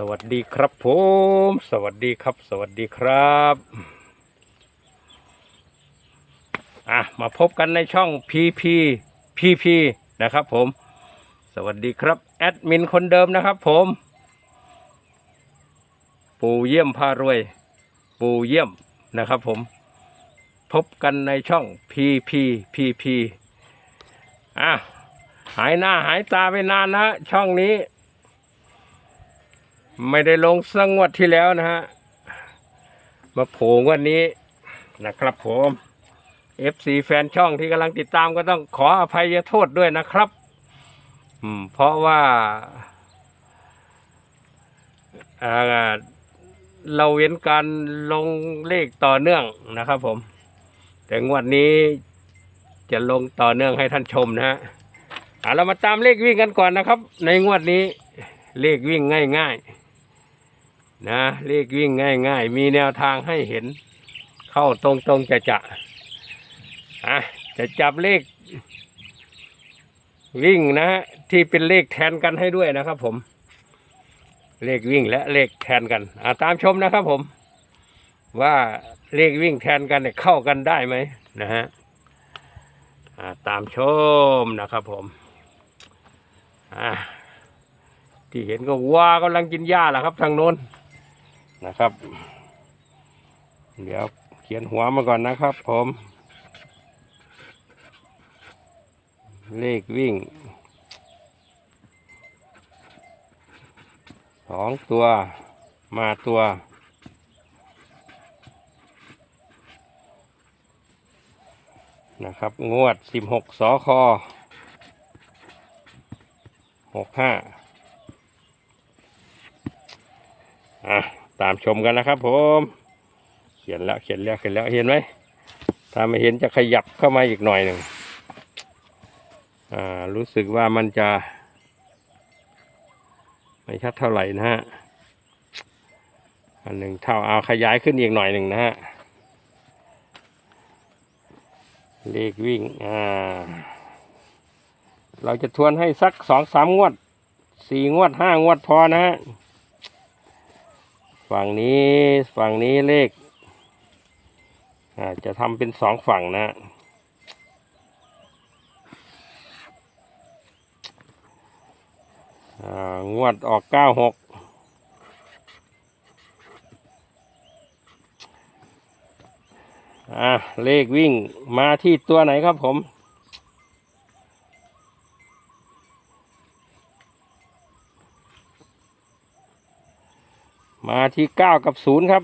สวัสดีครับผม สวัสดีครับ สวัสดีครับอะมาพบกันในช่อง PP PP นะครับผม สวัสดีครับ แอดมินคนเดิมนะครับผม ปู่เยี่ยมพารวย ปู่เยี่ยมนะครับผม พบกันในช่อง PP PP อะหายหน้าหายตาไปนานนะช่องนี้ ไม่ได้ลงสังวดที่แล้วนะฮะ มาโผล่วันนี้นะครับผม FC แฟนช่องที่กำลังติดตามก็ต้องขออภัยโทษด้วยนะครับ อืม เพราะว่าอ่าเราเว้นการลงเลขต่อเนื่องนะครับผม แต่งวดนี้จะลงต่อเนื่องให้ท่านชมนะฮะอะเรามาตามเลขวิ่งกันก่อนนะครับ ในงวดนี้เลขวิ่งง่ายๆ นะเลขวิ่งง่าย ๆ มีแนวทางให้เห็น เข้าตรงๆจะจะอะจะจับเลข วิ่งนะฮะที่เป็นเลขแทนกันให้ด้วยนะครับ ผม เลขวิ่งและเลขแทนกันอะตามชมนะครับ ผม ว่าเลขวิ่งแทนกันเนี่ยเข้ากันได้ไหมนะฮะตามชมนะครับผมอะที่เห็นก็วัวกำลังกินหญ้าแหละครับทางโน้น นะครับ เดี๋ยวเขียนหัวมาก่อนนะครับ ผม เลขวิ่งสองตัวมาตัวนะครับ งวดสิบหกสอคอหกห้าอะ ตามชมกันนะครับ ผม เขียนแล้วเขียนแล้วเขียนแล้วเห็นไหมถ้าไม่เห็นจะขยับเข้ามาอีกหน่อยหนึ่งอ่ารู้สึกว่ามันจะ ไม่ชัดเท่าไหร่นะฮะอันหนึ่งเท่าเอาขยายขึ้นอีกหน่อยหนึ่งนะฮะเลขวิ่งอ่าเราจะทวนให้สักสองสามงวดสี่งวดห้างวดพอนะฮะ ฝั่งนี้ฝั่งนี้เลขอ่าจะทำเป็นสองฝั่งนะอ่างวดออกเก้าหกอ่าเลขวิ่งมาที่ตัวไหนครับผม มาที่เก้ากับศูนย์ครับ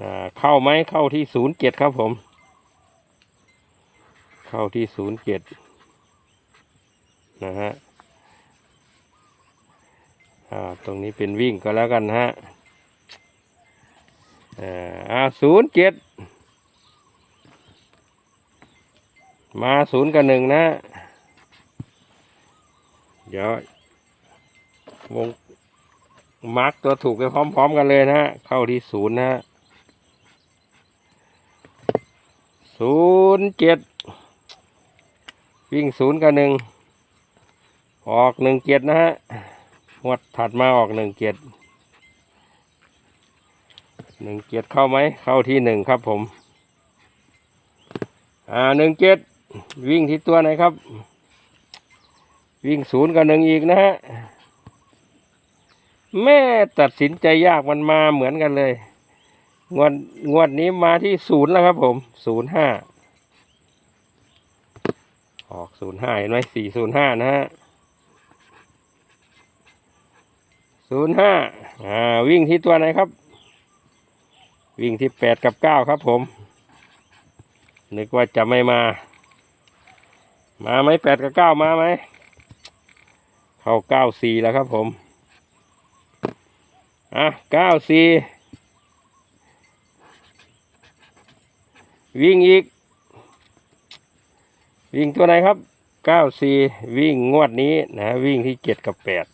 อ่าเข้าไหมเข้าที่ศูนย์เจ็ดครับผม เข้าที่ศูนย์เจ็ดนะฮะอ่าตรงนี้เป็นวิ่งก็แล้วกันฮะอ่าศูนย์เจ็ดมาศูนย์กับหนึ่งนะ เดี๋ยว วงมาร์กตัวถูกไปพร้อม ๆ กันเลยนะฮะ เข้าที่ศูนย์นะฮะศูนย์เจ็ดวิ่งศูนย์กับหนึ่งออกหนึ่งเจ็ดนะฮะงวดถัดมาออกหนึ่งเจ็ดหนึ่งเจ็ดเข้าไหมเข้าที่หนึ่งครับผม อ่าหนึ่งเจ็ดวิ่งที่ตัวไหนครับ วิ่งศูนย์กับหนึ่งอีกนะฮะ แม่ตัดสินใจยากมันมาเหมือนกันเลย งวดงวดนี้มาที่ศูนย์แล้วครับผมศูนย์ห้าออกศูนย์ห้าเห็นไหมสี่ศูนย์ห้านะฮะศูนย์ห้าอ่า วิ่งที่ตัวไหนครับ วิ่งที่แปดกับเก้าครับผม นึกว่าจะไม่มา มาไหมแปดกับเก้ามาไหม เข้าเก้าสี่แล้วครับผม อะเก้าสี่วิ่งอีก วิ่งตัวไหนครับเก้าสี่วิ่งงวดนี้นะวิ่งที่เจ็ดกับแปด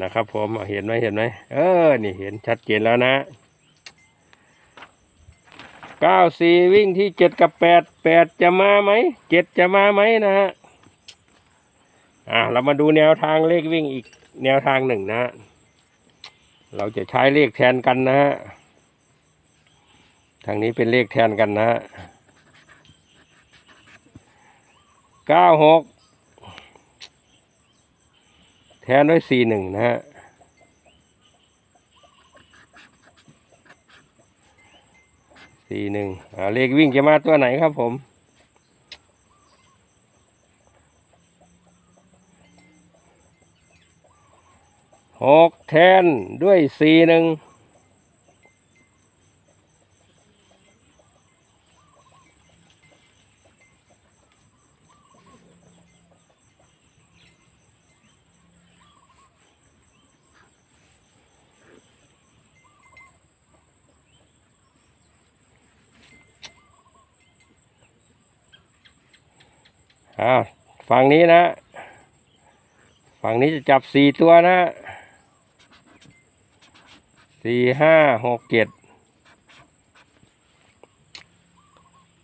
นะครับผมเห็นไหมเห็นไหมเออ นี่เห็นชัดเจนแล้วนะเก้าสี่วิ่งที่เจ็ดกับแปดแปดจะมาไหมเจ็ดจะมาไหมนะฮะอ่าเรามาดูแนวทางเลขวิ่งอีก แนวทางหนึ่งนะเราจะใช้เลขแทนกันนะฮะทางนี้เป็นเลขแทนกันนะฮะเก้าหกแทนด้วยสี่หนึ่งนะฮะสี่หนึ่งเลขวิ่งจะมาตัวไหนครับผม หกแทนด้วยสี่หนึ่งอ่าฝั่งนี้นะ ฝั่งนี้จะจับสี่ตัวนะ สี่ห้าหกเจ็ด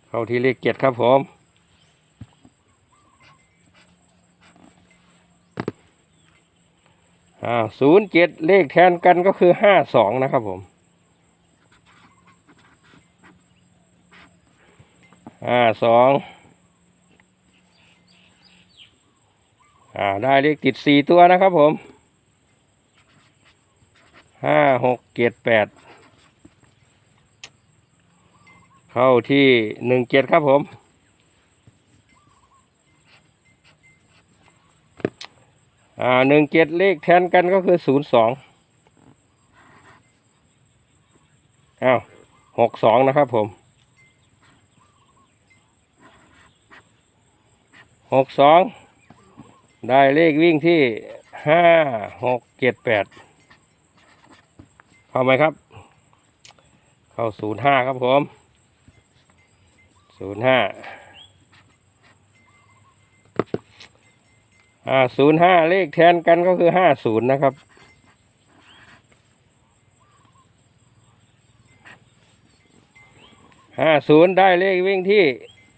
เข้าที่เลขเจ็ดครับผมอ่าศูนย์เจ็ดเลขแทนกันก็คือห้าสองนะครับผมห้าสองอ่าได้เลขติดสี่ตัวนะครับผม ห้าหกเจ็ดแปดเข้าที่หนึ่งเจ็ดครับผมอ่าหนึ่งเจ็ดเลขแทนกันก็คือศูนย์สองอ้าวหกสองนะครับผมหกสองได้เลขวิ่งที่ห้าหกเจ็ดแปด เข้าไหมครับ เข้าศูนย์ห้าครับผมศูนย์ห้าอ่าศูนย์ห้าเลขแทนกันก็คือห้าศูนย์นะครับห้าศูนย์ได้เลขวิ่งที่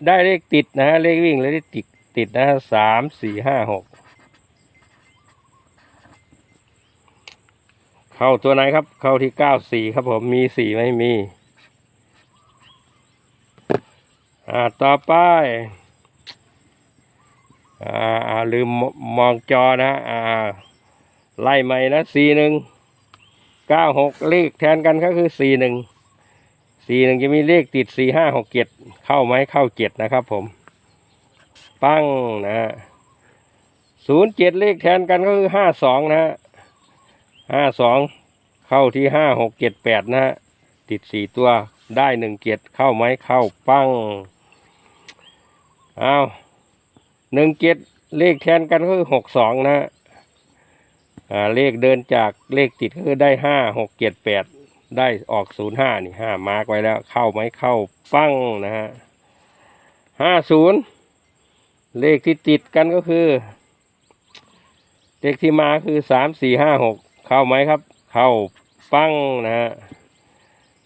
ได้เลขติดนะฮะเลขวิ่งและเลขติดติดนะฮะสามสี่ห้าหก เข้าตัวไหนครับ เข้าที่เก้าสี่ครับผมมีสี่ไหมมี อ่าต่อไป อ่าอ่าลืมมองจอนะอ่า ไล่ใหม่นะสี่หนึ่งเก้าหกเลขแทนกันก็คือสี่หนึ่งสี่หนึ่งจะมีเลขติดสี่ห้าหกเจ็ดเข้าไหมเข้าเจ็ดนะครับผม ปั้งนะศูนย์เจ็ดเลขแทนกันก็คือห้าสองนะฮะ ห้าสองเข้าที่ห้าหกเจ็ดแปดนะฮะติดสี่ตัวได้หนึ่งเจ็ดเข้าไหมเข้าปั้งเอาหนึ่งเจ็ดเลขแทนกันก็คือหกสองนะฮะอ่าเลขเดินจากเลขติดก็คือได้ห้าหกเจ็ดแปดได้ออกศูนย์ห้านี่ห้ามาร์กไว้แล้ว เข้าไหมเข้าปั้งนะฮะห้าศูนย์เลขที่ติดกันก็คือ เลขที่มาคือสามสี่ห้าหก เข้าไหมครับ เข้าปั้งนะฮะ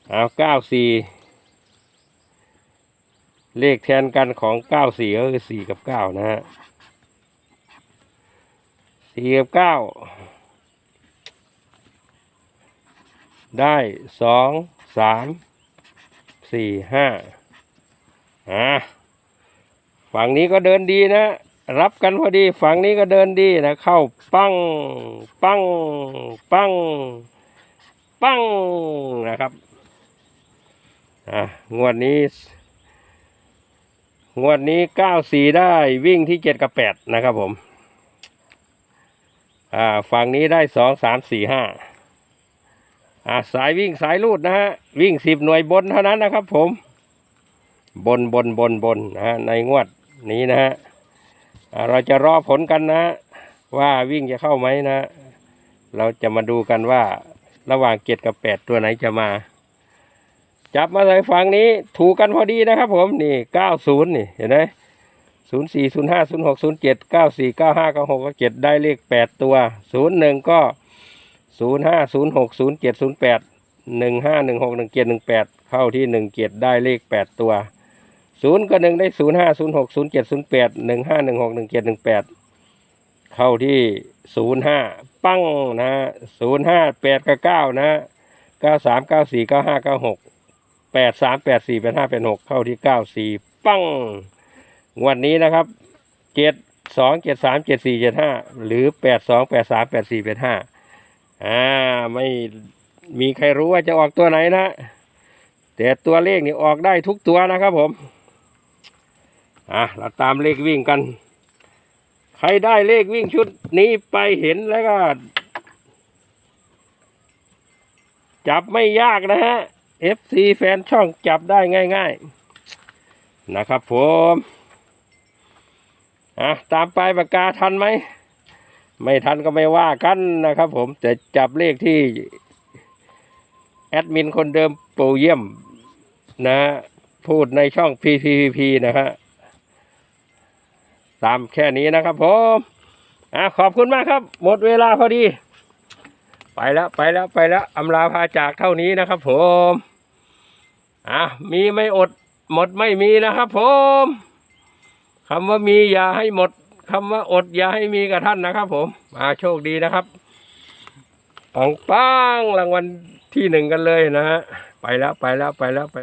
เอาเก้าสี่เลขแทนกันของเก้าสี่ก็คือสี่กับเก้านะฮะสี่กับเก้าได้สองสามสี่ห้าอ่าฝั่งนี้ก็เดินดีนะ รับกันพอดีฝั่งนี้ก็เดินดีนะ เข้าปังปังปังปังนะครับอะงวดนี้ งวดนี้เก้าสี่ได้วิ่งที่เจ็ดกับแปดนะครับผมอ่าฝั่งนี้ได้สองสามสี่ห้าอ่าสายวิ่งสายลูดนะฮะวิ่งสิบหน่วยบนเท่านั้นนะครับผม บนบนบนบนนะฮะในงวดนี้นะฮะ เราจะรอผลกันนะ ว่าวิ่งจะเข้าไหมนะ เราจะมาดูกันว่าระหว่างเจ็ดกับแปดตัวไหนจะมา จับมาใส่ฝั่งนี้ถูกกันพอดีนะครับผมนี่เก้าศูนย์นี่เห็นไหมศูนย์สี่ศูนย์ห้าศูนย์หกศูนย์เจ็ดเก้าสี่เก้าห้าเก้าหกเจ็ดได้เลขแปดตัวศูนย์หนึ่งก็ศูนย์ห้าศูนย์หกศูนย์เจ็ดศูนย์แปดหนึ่งห้าหนึ่งหกหนึ่งเจ็ดหนึ่งแปดเข้าที่หนึ่งเจ็ดได้เลขแปดตัว ศูนย์ก็หนึ่งได้ศูนย์ห้าศูนย์หกศูนย์เจ็ดศูนย์แปดหนึ่งห้าหนึ่งหกหนึ่งเจ็ดหนึ่งแปดเข้าที่ศูนย์ห้าปั้งนะศูนย์ห้าแปดกับเก้านะเก้าสามเก้าสี่เก้าห้าเก้าหกแปดสามแปดสี่แปดห้าแปดหกเข้าที่เก้าสี่ปั้งวันนี้นะครับเจ็ดสองเจ็ดสามเจ็ดสี่เจ็ดห้าหรือแปดสองแปดสามแปดสี่แปดห้าอ่าไม่มีใครรู้ว่าจะออกตัวไหนนะ แต่ตัวเลขนี่ออกได้ทุกตัวนะครับผม อะเราตามเลขวิ่งกัน ใครได้เลขวิ่งชุดนี้ไปเห็นแล้วก็ จับไม่ยากนะฮะ FC แฟนช่องจับได้ง่าย ๆ นะครับผมอะตามปลายปากกาทันไหม ไม่ทันก็ไม่ว่ากันนะครับผม แต่จับเลขที่ แอดมินคนเดิมปูเยี่ยมนะฮะพูดในช่อง PPP นะฮะ ตามแค่นี้นะครับผมอะขอบคุณมากครับ หมดเวลาพอดี ไปแล้วไปแล้วไปแล้วอำลาพาจากเท่านี้นะครับผมอะมีไม่อด หมดไม่มีนะครับผมคำว่ามีอย่าให้หมดคำว่าอดอย่าให้มีกับท่านนะครับ ผมอ่าโชคดีนะครับปังปังรางวัลที่หนึ่งกันเลยนะฮะไปแล้วไปแล้วไปแล้วไป